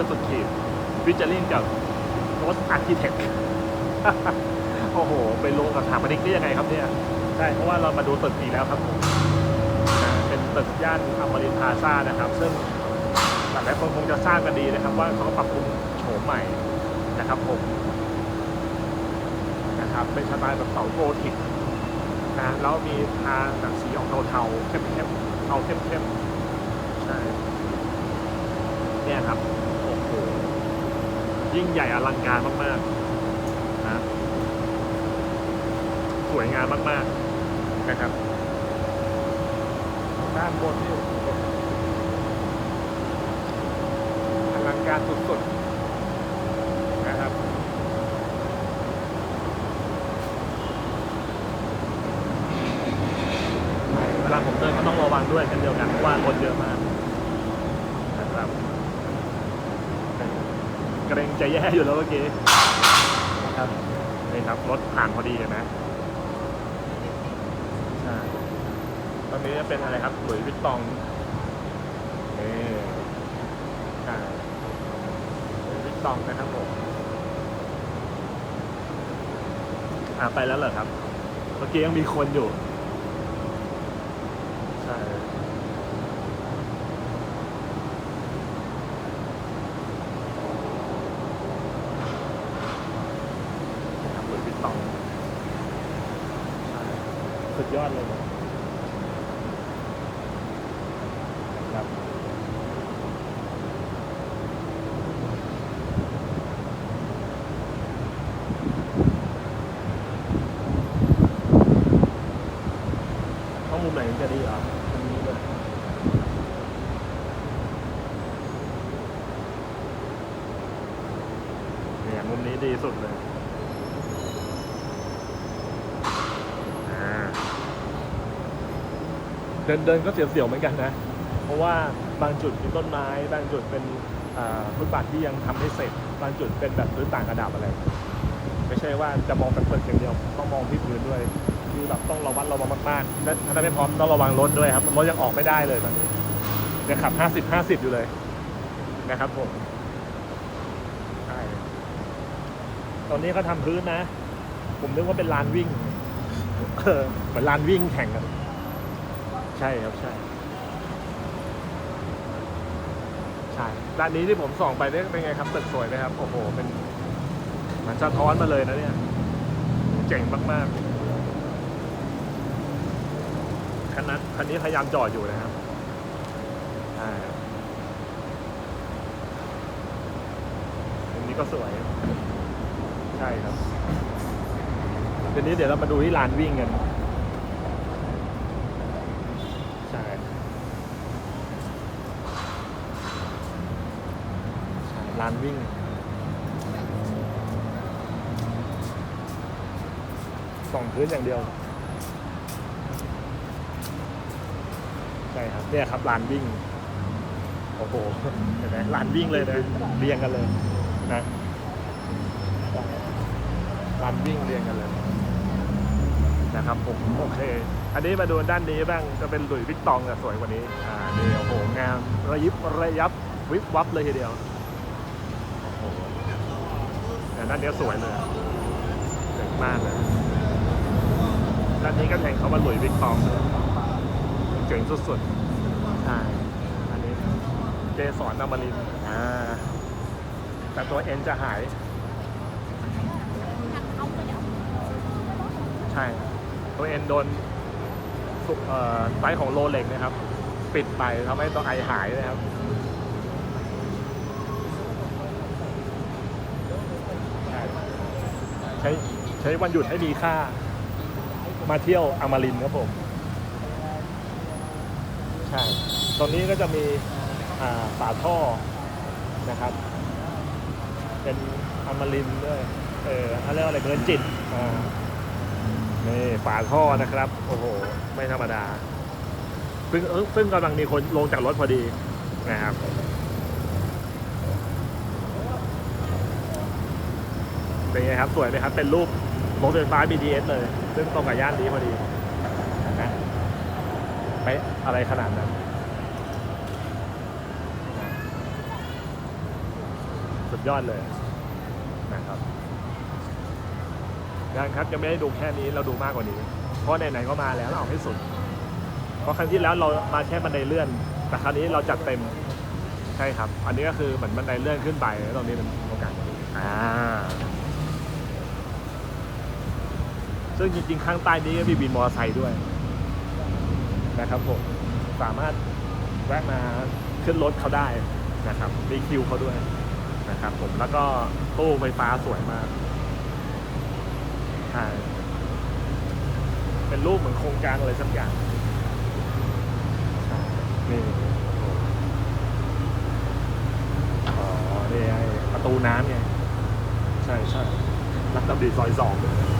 ก็สุดขีดวิจาริงกับรถอาร์คิเทคโอ้โห ไปลงกับถาปนิกได้ยังไงครับเนี่ยใช่เพราะว่าเรามาดูตึกอีกแล้วครับผมเป็นตึกย่านอมรินทร์พาซ่านะครับ ซึ่งหลายๆคนคงจะทราบกันดีนะครับ ว่าเขาปรับปรุงโฉมใหม่นะครับผมนะครับเป็นสไตล์แบบเสาโกธิกนะแล้วมีทางแบบสีออกเทาๆเข้มๆเทาเข้มๆใช่ เนี่ยครับโอ้โหยิ่งใหญ่อลังการมากๆนะสวยงามมากๆนะครับด้านบนนี่อลังการสุดๆนะครับเวลาผมเดินก็ต้องระวังด้วยเช่นเดียวกันเพราะว่าคนเยอะมากนะครับ เกรงจะแย่อยู่แล้วเมื่อกี้นะครับนี่ครับรถผ่านพอดีเห็นไหมใช่ตอนนี้จะเป็นอะไรครับหลุยส์วิตตองนี่ใช่หลุยส์วิตตองนะครับผมอ่าไปแล้วเหรอครับ เมื่อกี้ยังมีคนอยู่ ใช่นะครับหลุยส์วิตตอง สุดย อดเลยครับข้อมูลไหนจะดีเหรอตรงนี้เลยเนี่ยมุมนี้ดีสุดเลย อ่า เดินเดินก็เสียวๆเหมือนกันนะ เพราะว่าบางจุดมีต้นไม้ บางจุดเป็นอ่าฟุตบาทที่ยังทำไม่เสร็จ บางจุดเป็นแบบพื้นต่างกระดับอะไร ไม่ใช่ว่าจะมองแต่ตึกอย่างเดียว ต้องมองที่พื้นด้วย คือแบบต้องระวัดระวังมากๆและถ้าไม่พร้อมต้องระวังรถด้วยครับ รถยังออกไม่ได้เลยตอนนี้ยังขับ 50 50 อยู่เลยนะครับผมใช่ตอนนี้เขาทำพื้นนะ ผมนึกว่าเป็นลานวิ่งเออเหมือนลานวิ่งแข่งกัน ใช่ครับใช่ใช่ด้านนี้ที่ผมส่องไปเนี่ยเป็นไงครับตึกสวยไหมครับ โอ้โห เป็นมันสะท้อนมาเลยนะเนี่ย เจ๋งมากๆคันนั้นคันนี้พยายามจอดอยู่นะครับอันนี้ก็สวย ใช่ครับทีนี้เดี๋ยวเรามาดูที่ลานวิ่งกัน ใช่ใช่ ลานวิ่ง ส่องพื้นอย่างเดียว ใช่ครับ เนี่ยครับลานวิ่ง โอ้โห เห็นไหมลานวิ่งเลยนะ เรียงกันเลยนะลานวิ่งเรียงกันเลยนะครับผมโอเค อันนี้มาดูด้านนี้บ้างจะเป็นหลุยวิกตองแต่สวยกว่านี้ อ่านี่โอ้โหงามระยิบระยับวิบวับเลยทีเดียว แต่ด้านนี้สวยเลยเจ๋งมากเลยด้านนี้ก็แทงเขามาหลุยวิกตองเลยเจ๋งสุดๆใช่อันนี้เกสรนำมารินอ่าแต่ตัวเอ็นจะหาย ใช่ ตัวเอ็นโดนสุเอ่อไซส์ของโรเล็กนะครับ ปิดไปทำให้ตัวไอหายนะครับ ใช่ ใช้ใช้วันหยุดให้มีค่า มาเที่ยวอมรินครับผม ใช่ ตรงนี้ก็จะมีอ่าฝาท่อนะครับ เป็นอมรินด้วยเออเขาเรียกอะไรเกินจิตอ่านี่ฝาท่อนะครับ โอ้โห ไม่ธรรมดา ซึ่งเอ้งซึ่งกำลังมีคนลงจากรถพอดีนะครับ เป็นไงครับสวยไหมครับ เป็นรูปรถไฟฟ้า BTS เลย ซึ่งตรงกับย่านนี้พอดีนะไปอะไรขนาดนั้นโอเคดยอดเลยนะครับยังครับยังไม่ได้ดูแค่นี้เราดูมากกว่านี้ เพราะไหนๆก็มาแล้วเราเอาให้สุด เพราะครั้งที่แล้วเรามาแค่บันไดเลื่อน แต่คราวนี้เราจัดเต็มใช่ครับ อันนี้ก็คือเหมือนบันไดเลื่อนขึ้นไปแล้วตรงนี้เป็นโอกาสอ่า ซึ่งจริงๆ ข้างใต้นี้ก็มีบินมอเตอร์ไซค์ด้วยนะครับผมสามารถแวะมาขึ้นรถเขาได้นะครับมีคิวเขาด้วยนะครับผมแล้วก็ตู้ไฟฟ้าสวยมากใช่เป็นรูปเหมือนโครงการอะไรสักอย่างนี่อ๋อนี่ไอ้ประตูน้ำไงใช่ใช่รักดำดีซอยสองเลย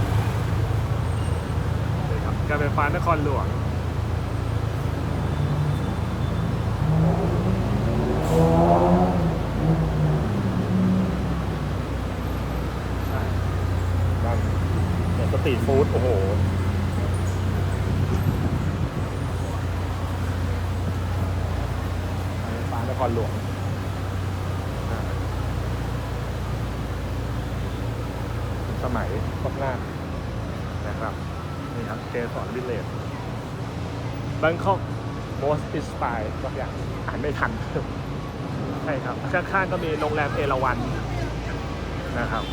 การไฟฟ้านครหลวงใช่ด้านเนี่ยสตรีทฟู้ดโอ้โห การไฟฟ้านครหลวงอ่าสมัยพวกหน้านะครับ นี่ครับเกสรวิลเลจ บังคอก most inspired บางอย่างอ่านไม่ทัน ใช่ครับ ข้างๆก็มีโรงแรมเอราวันนะครับ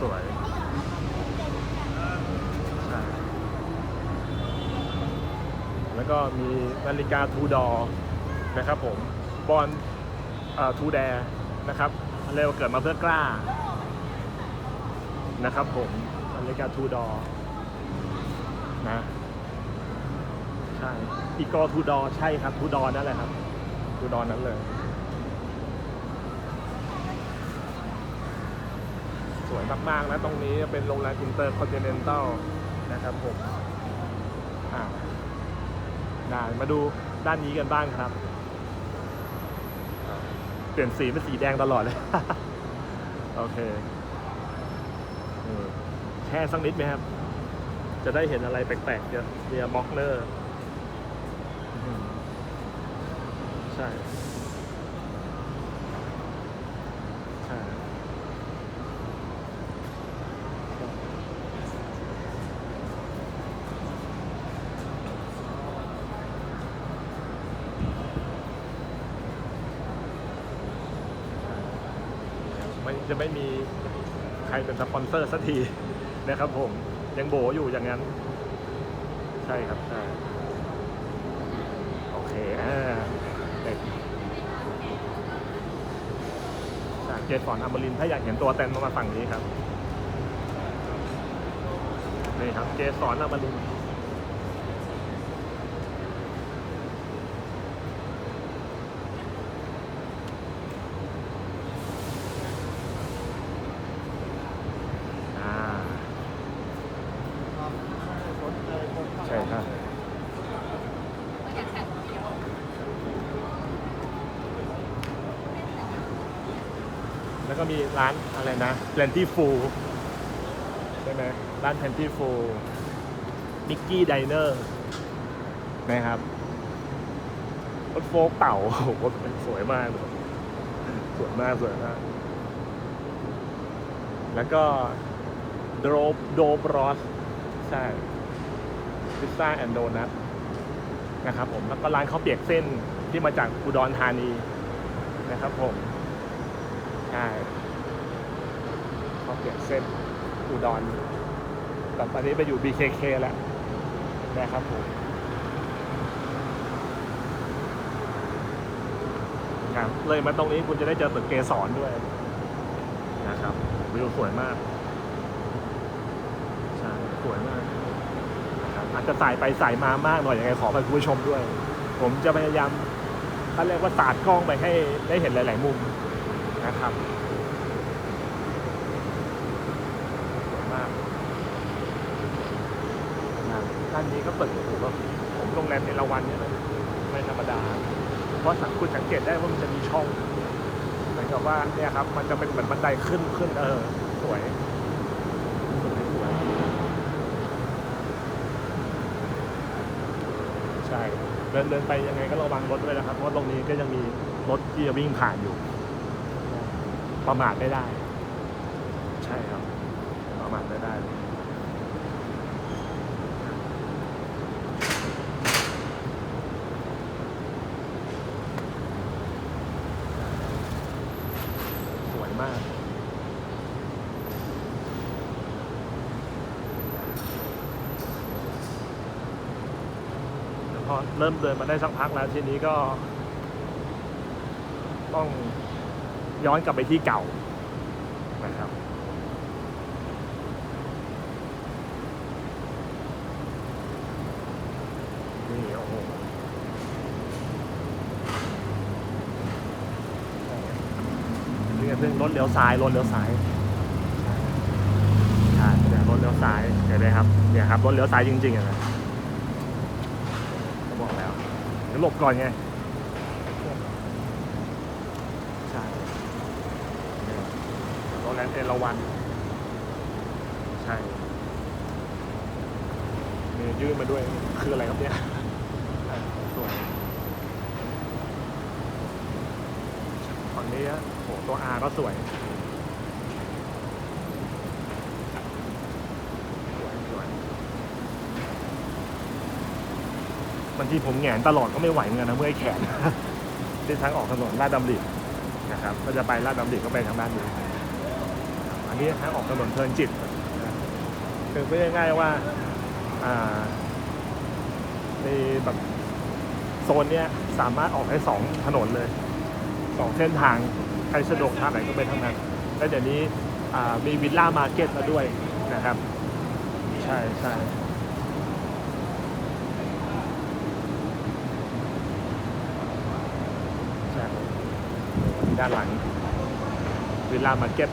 สวยแล้วก็มีนาฬิกาทูดอนะครับผม บอลทูแดนะครับ เร็วเกิดมาเพื่อกล้า นะครับผมนาฬิกาทูดอนะใช่อีกอทูดอใช่ครับทูดอนั่นแหละครับทูดอนั้นเลย สวยมากๆนะตรงนี้เป็นโรงแรมอินเตอร์คอนติเนนตัลนะครับผมอ่าได้มาดูด้านนี้กันบ้างครับ เปลี่ยนสีเป็นสีแดงตลอดเลย โอเค แช่สักนิดไหมครับ จะได้เห็นอะไรแปลกๆเยอะเรียม็อกเนอร์ใช่ใช่ ไม่จะไม่มีใครเป็นสป อนเซอร์สักทีนะครับผมยังโบอยู่อย่างนั้น ใช่ครับใช่โอเคอ่าเด็กจากเจสอนอมรินถ้าอยากเห็นตัวเต็มมาฝั่งนี้ครับนี่ครับเจสอนอมรินทร์อ่า ใช่ครับ แล้วก็มีร้านอะไรนะ Plenty Food ใช่ไหมร้าน Plenty Food Mickey Diner นะครับรถโฟล์กเต่าโอ้โหสวยมากเลยสวยมากสวยมาก แล้วก็โดบโดบรอสใช่พิซซ่าแอนด์โดนัทนะครับผมแล้วก็ร้านข้าวเปียกเส้นที่มาจากอุดรธานีนะครับผม ใช่ข้าเปียกเส้นอุดรตอนนี้ไปอยู่ BKK แล้วนะครับผมครับเลยมาตรงนี้คุณจะได้เจอตึกเกสรด้วยนะครับวิวสวยมากใช่สวยมากนะครับอาจจะสายไปสายมามากหน่อยยังไงขอไปคุณผู้ชมด้วย ผมจะพยายามเขาเรียกว่าสาดกล้องไปให้ได้เห็นหลาย ๆ มุม นะครับสวยมากนะด้านนี้ก็เปิดโอ้โหแบบผมโรงแรมในละวันเนี่ยนะไม่ธรรมดา เพราะสังคุณสังเกตได้ว่ามันจะมีช่องเหมือนกับว่าเนี่ยครับ มันจะเป็นเหมือนบันไดขึ้นขึ้นเออ สวยสวยสวยใช่เดินเดินไปยังไงก็ระวังรถด้วยนะครับ เพราะตรงนี้ก็ยังมีรถที่จะวิ่งผ่านอยู่ ประมาทไม่ได้ ใช่ครับ ประมาทไม่ได้เลยสวยมากพอเริ่มเดินมาได้สักพักแล้วทีนี้ก็ต้อง ย้อนกลับไปที่เก่านะครับนี่โอ้โหนี่ก็ซึ่งรถเลี้ยวซ้ายรถเลี้ยวซ้ายเนี่ยวรถเลี้ยวซ้ายเห็นไหมครับเนี่ยครับรถเลี้ยวซ้ายจริงๆอะนะเขาบอกแล้วเดี๋ยวหลบก่อนไงใช่เนี่ย รถแลนด์เอราวัน ใช่นี่ยื่นมาด้วย คืออะไรครับเนี่ยสวยฝั่งนี้อะโหตัว R ก็สวยสวยสวยบางทีผมแหงนตลอดก็ไม่ไหวเหมือนกันนะเมื่อยแขนที่ทางออกถนนลาดดำรินะครับ ก็จะไปลาดดำริก็ไปทางด้านนี้ อันนี้ทางออกถนนเพลินจิตคือพูดง่ายๆว่าอ่าในแบบโซนเนี้ยสามารถออกได้สองถนนเลยสองเส้นทางใครสะดวกทางไหนก็ไปทางนั้น แล้วเดี๋ยวนี้มีวิลล่ามาร์เก็ตมาด้วยนะครับ ใช่ใช่ใช่ด้านหลังวิลล่ามาร์เก็ต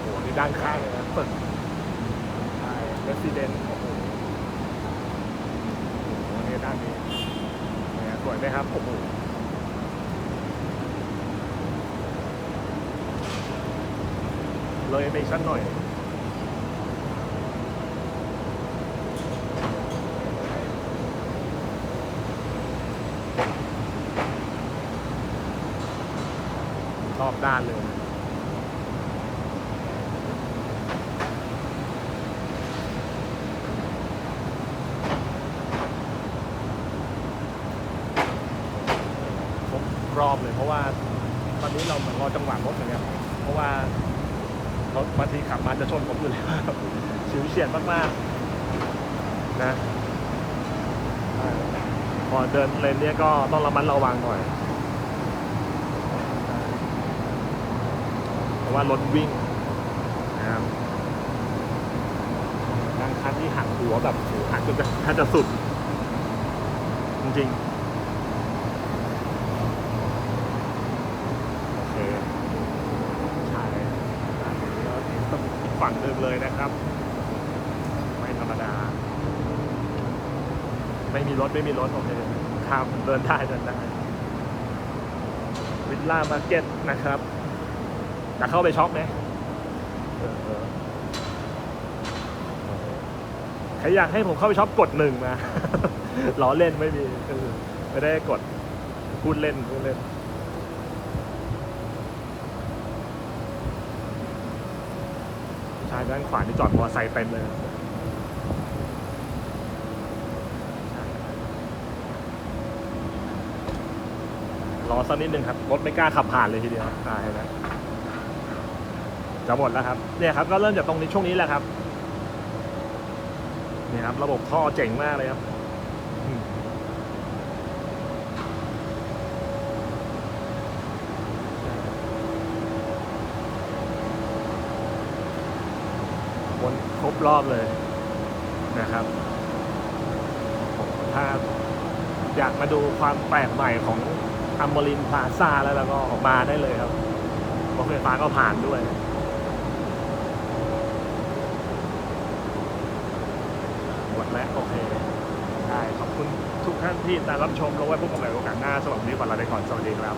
โู่ด้านข้างเลยนะตึกใช่เรสซิเดนต์โอ้โหโอ้โหนี่ด้านนี้เนี่ยสวยไหมครับ โอ้โหเลยไปสักหน่อยรอบด้านเลย ครบรอบเลยเพราะว่าตอนนี้เราเหมือนรอ จังหวะรถอย่างเงี้ยเพราะว่ารถบางทีขับมาจะชนผมอยู่แล้วชิวเฉียดมากๆนะพอเดินเลนเนี้ยก็ต้องระมัดระวังหน่อยเพราะว่ารถวิ่งนะครับบางคันที่หักหัวแบบหักจนจะแทบจะสุด จริงๆ โอเค ใช่ด้านนี้ก็ต้องอีก ฝั่งหนึ่งเลยนะครับ ไม่ธรรมดา ไม่มีรถไม่มีรถโอเคข้ามเดินได้เดินได้วิลล่ามาร์เก็ตนะครับจะเข้าไปช็อปไหมใครอยากให้ผมเข้าไปช็อปกดหนึ่งมาล้อเล่นไม่มีไม่ได้กดพูดเล่นพูดเล่น ชาย ด้านขวานี่จอดมอเตอร์ไซค์เต็มเลยรอสักนิดนึงครับรถไม่กล้าขับผ่านเลยทีเดียวอ่าเห็นไหมจะหมดแล้วครับเนี่ยครับก็เริ่มจากตรงนี้ช่วงนี้แหละครับเนี่ยครับ ระบบท่อเจ๋งมากเลยครับ วนครบรอบเลยนะครับถ้าอยากมาดูความแปลกใหม่ของอัมบรินพลาซ่าแล้วแล้วก็ออกมาได้เลยครับรถไฟฟ้าก็ผ่านด้วยหมดแล้วโอเค ได้ ขอบคุณทุกท่านที่ติดตามรับชมแล้ไว้พบกันใหม่โอกาสหน้าสำหรับวันนี้ขอนลาไปก่อน สวัสดีครับ